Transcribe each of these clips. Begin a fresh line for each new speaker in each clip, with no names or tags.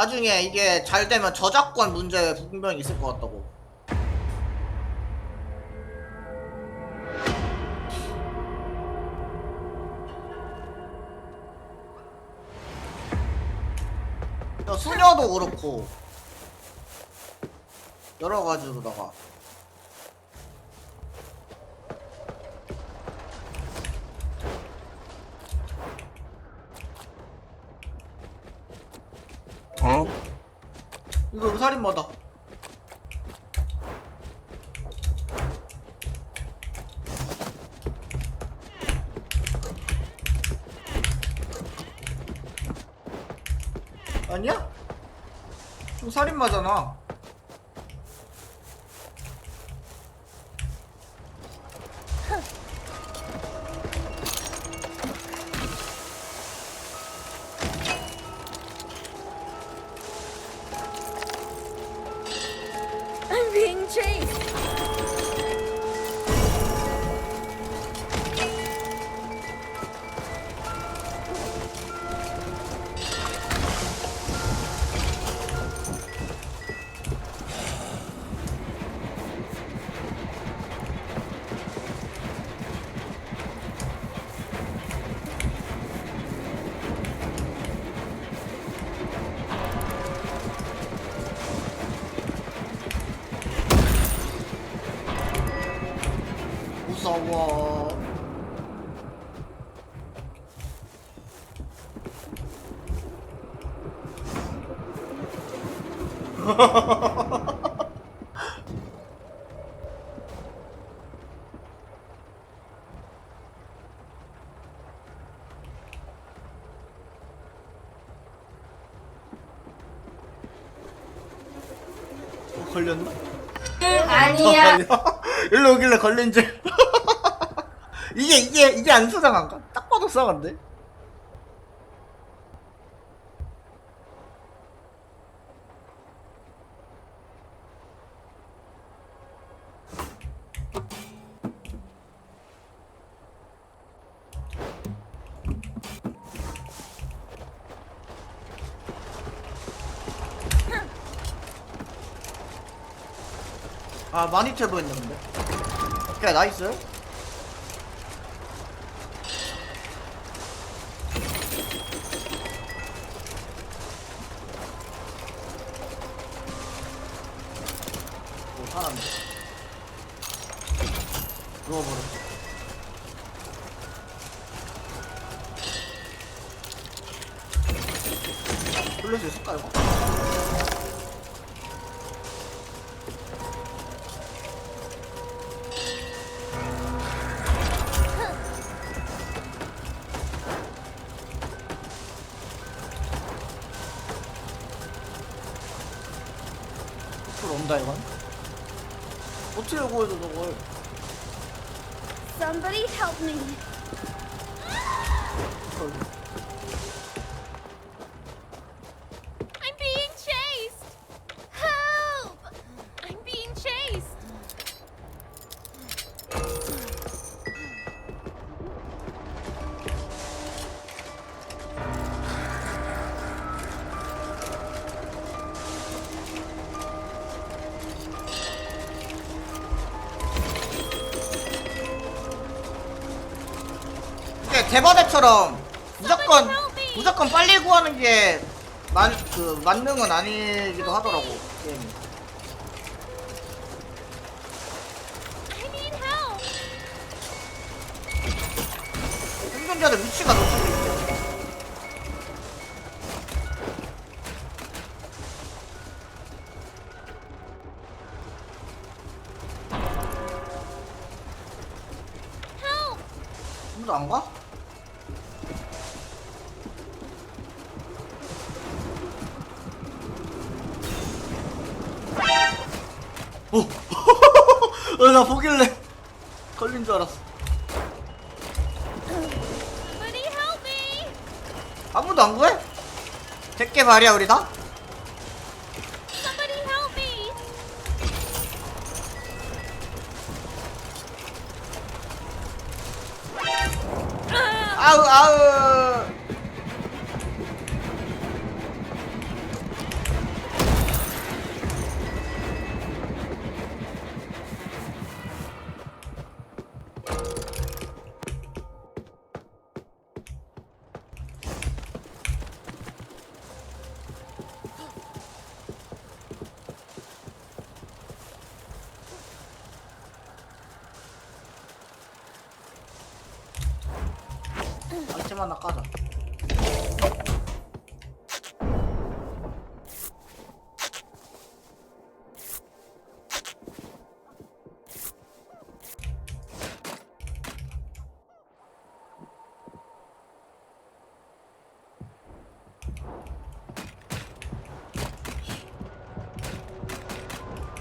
나중에 이게 잘 되면 저작권 문제 분명히 있을 것 같다고. 야, 수녀도 그렇고 여러 가지로다가 이거 살인마다. 아니야? 이거 살인마잖아. 무서워. 어, 걸렸나?
아니야.
일로 오길래 걸린 줄. 이게 이게 이게 안 수상한가? 딱 봐도 수상한데. 아 많이 채 보였는데. 오케이 나이스. 풀 온다 이건. 어떻게 구해줘 저걸?
Somebody help me.
헐.
I'm
대바대처럼 무조건 무조건 빨리 구하는 게 만 그 만능은 아니기도 하더라고 게임이. 생존자들 위치가 놓치고 있죠.
Help!
아무도 안 가? 어, 나 보길래 걸린 줄 알았어. 아무도 안 구해? 대게 말이야 우리 다? 템 하나 까자.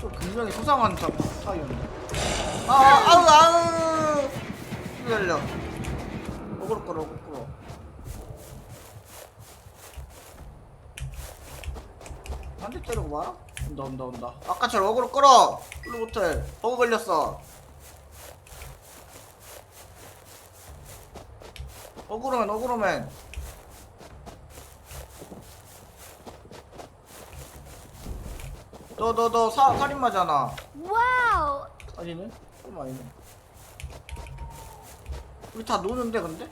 또 굉장히 수상한 차, 차이였네. 아, 아우, 아우! 열려. 어그로 끌어, 어그로 때리고 봐. 온다, 온다, 온다. 아까처럼 어그로 끌어! 끌로 못해. 버그 걸렸어. 어그로맨, 어그로맨. 너, 너, 너, 사, 살인마잖아.
Wow.
아니네? 그럼 아니네. 우리 다 노는데, 근데?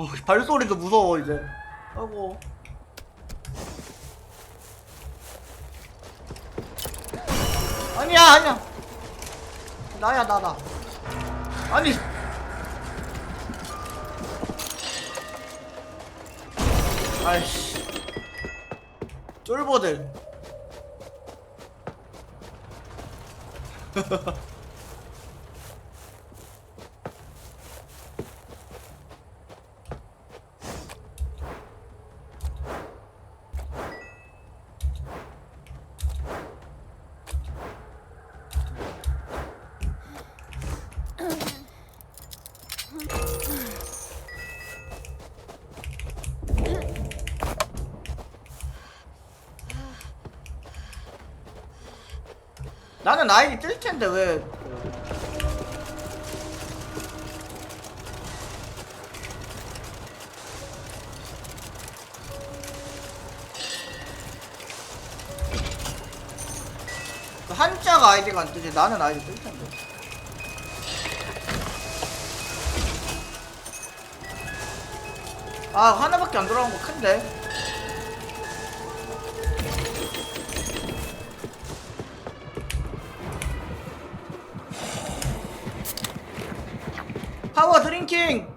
어, 발소리도 무서워, 이제. 아이고. 아니야, 아니야. 나야, 나, 나. 아니. 아이씨. 쫄보들. 나는 아이디 뜰 텐데 왜? 그 한자가 아이디가 안 뜨지 나는 아이디 뜰 텐데. 아 하나밖에 안 들어간 거 큰데. 파워 드링킹.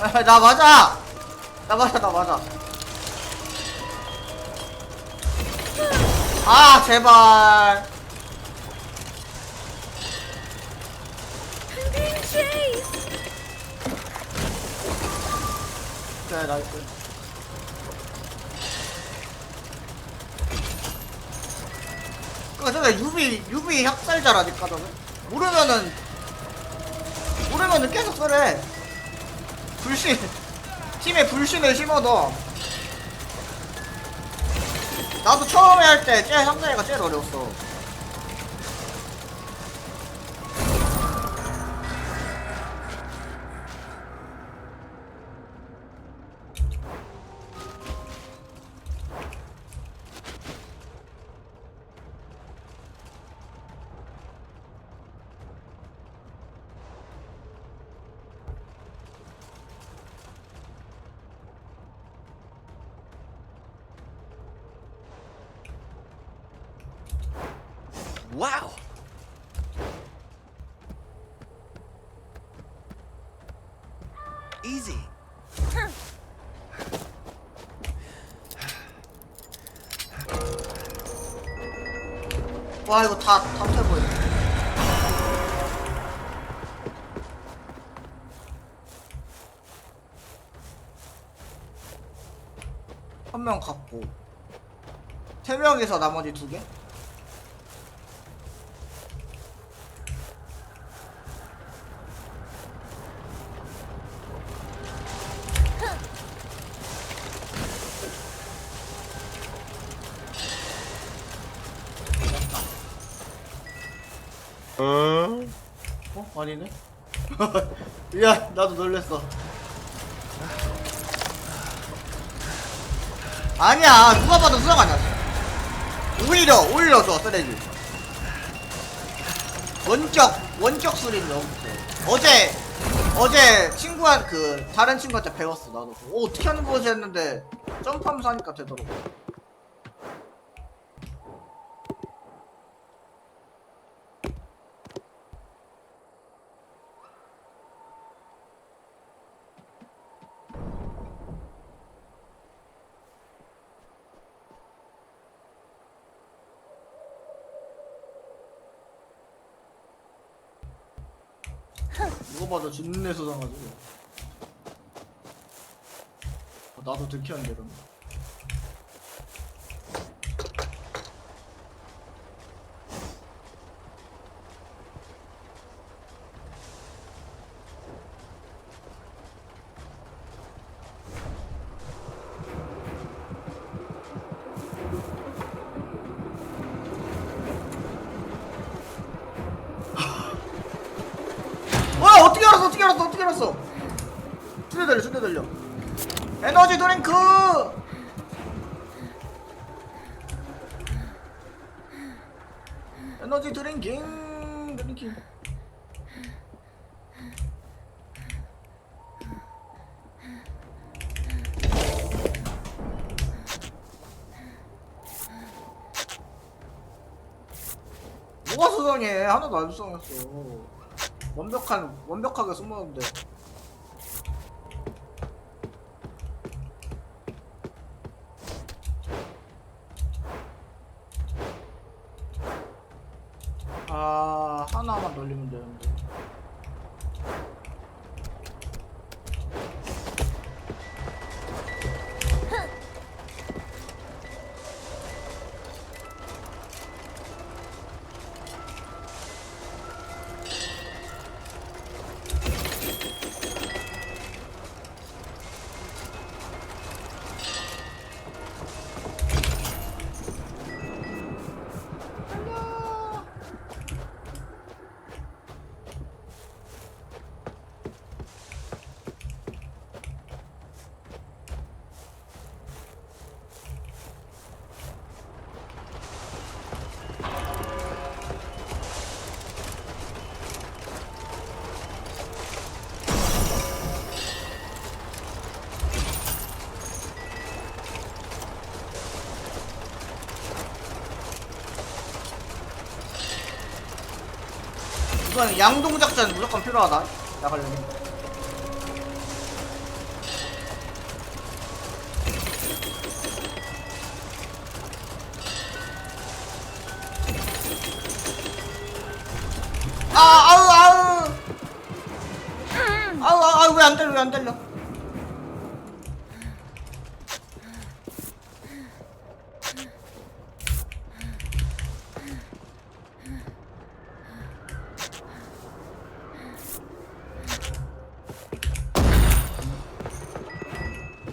아, 나 맞아. 나 맞아, 나 맞아. 아, 제발. 그래, 나이스. 그 전에 유비 유비 학살자라니까 너는? 모르면은 모르면은 계속 그래. 불신 팀에 불신을 심어둬 나도 처음에 할 때 제일 상대가 제일 어려웠어
Wow. Easy.
와 이거 다다 패보여 한 명 갖고 세 명에서 나머지 두 개? 야 나도 놀랬어. 아니야 누가 봐도 수상 아니야. 오히려 오히려 좋아 쓰레기. 원격 원격 수리인데 어제 어제 친구한 그 다른 친구한테 배웠어 나도. 오 어떻게 하는 거지 했는데 점프하면서 하니까 되더라고 진내 소장가지고. 어, 나도 들키는데 그럼 와 어떻게 알았어 어떻게 알았어 어떻게 알았어 준대 들려 준대 들려 에너지 드링크 드링킹 드링킹 뭐가 수상해? 하나도 안 수상했어. 완벽한 완벽하게 숨었는데 이건 양동 작전 무조건 필요하다. 나가려면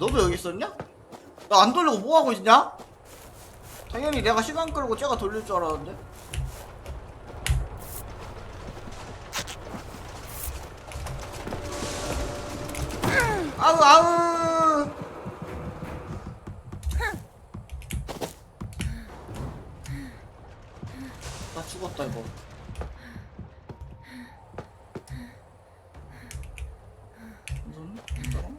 너도 여기 있었냐? 나 안 돌리고 뭐 하고 있냐? 당연히 내가 시간 끌고 쟤가 돌릴 줄 알았는데. 아우 아우. 나 죽었다 이거. 무슨? 잠깐만.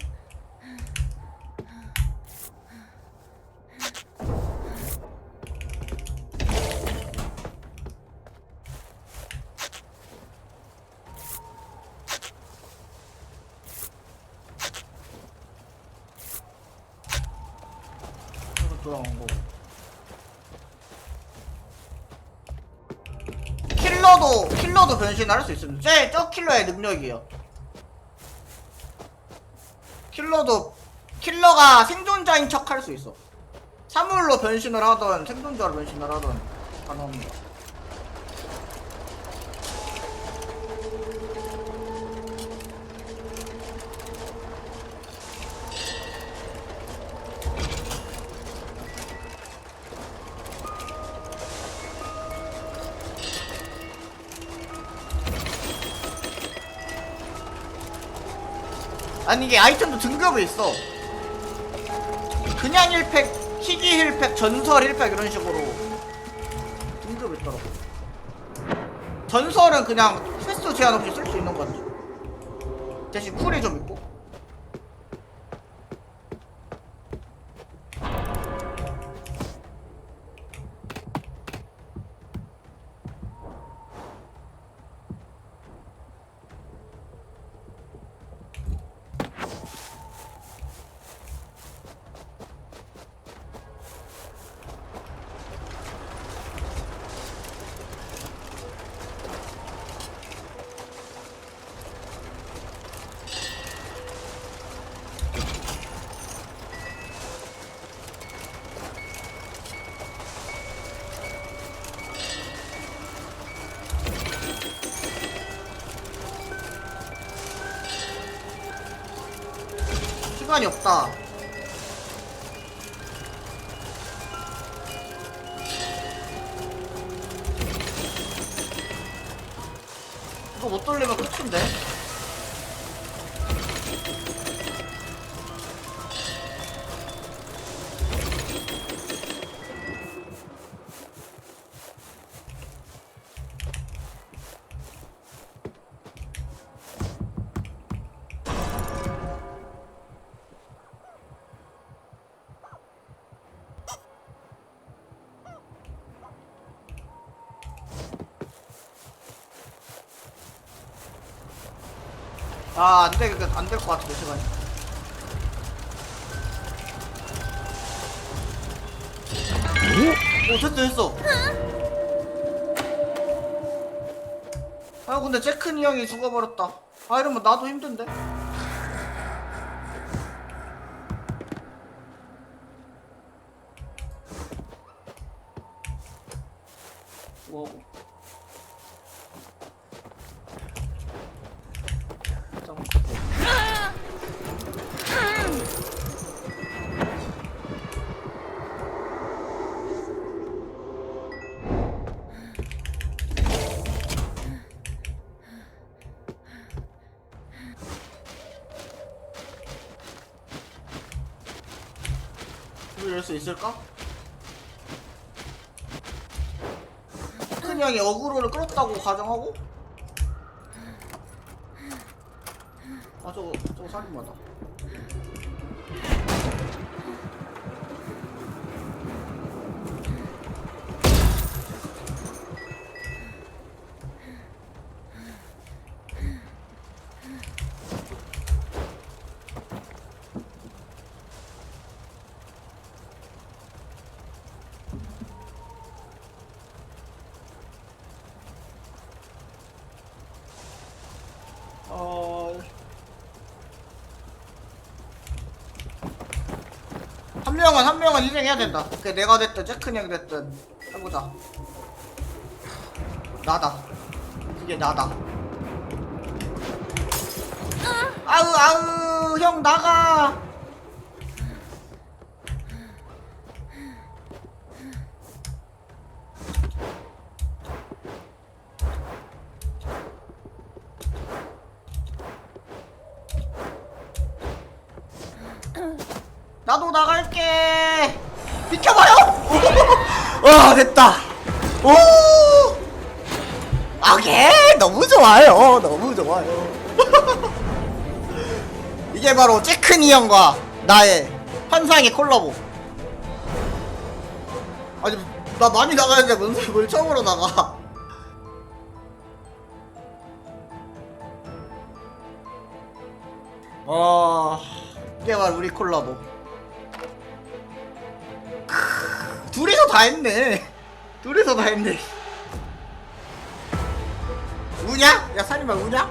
이거 돌아온 거. 킬러도 킬러도 변신할 수 있습니다. 제, 저 킬러의 능력이에요. 킬러도 킬러가 생존자인 척 할 수 있어. 사물로 변신을 하던 생존자로 변신을 하던 가능합니다. 아니 이게 아이템도 등급이 있어. 그냥 1팩 희귀 1팩 전설 1팩 이런 식으로 등급이 있더라고. 전설은 그냥 횟수 제한 없이 쓸 수 있는 건지 대신 쿨이 좀 있고 시간이 없다. 이거 못 돌리면 끝인데 아 안 돼 안될 것 같은데 시간이. 오 됐어 됐어. 아 근데 제크니 형이 죽어버렸다. 아 이러면 나도 힘든데 수 있을까? 큰 형이 어그로를 끌었다고 가정하고? 아 저거 저거 살인마다 어... 한 명은 한 명은 희생해야 된다. 그 내가 됐든 제큰 형이 됐든 해보자. 나다. 그게 나다. 아우 아우 형 나가. 좋아요. 너무 좋아요. 이게 바로 제크니 형과 나의 환상의 콜라보. 아니 나 많이 나가는데 무슨 뭘 처음으로 나가? 아 이게 바로 우리 콜라보. 크, 둘이서 다 했네. 둘이서 다 했네. 우냐? 야 살인마 우냐?